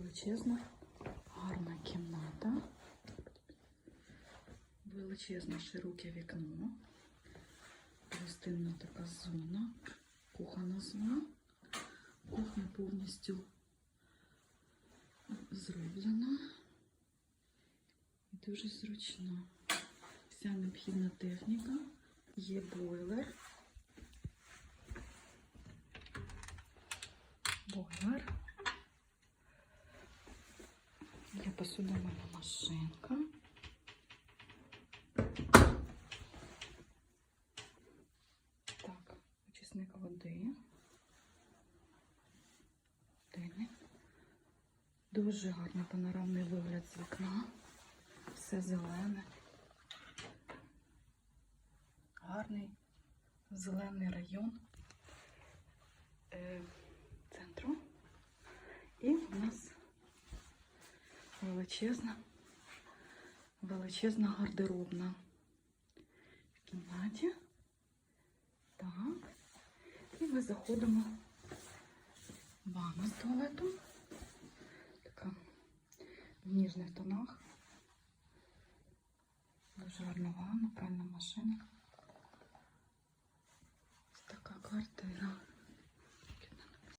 величезна, гарна кімната. Величезне широке вікно. Гостинна така зона, кухонна зона. Кухня повністю зроблена і дуже зручна. Вся необхідна техніка. Є бойлер. Бойлер. Є посудомийна машинка. Так, очисник води. День. Дуже гарний панорамний вигляд з вікна. Все зелене. Гарний зелений район е, центру. І в нас величезна, величезна гардеробна в кімнаті. Так. І ми заходимо в ванну з туалетом. Така в ніжних тонах. Дуже гарна ванна, пральна машина.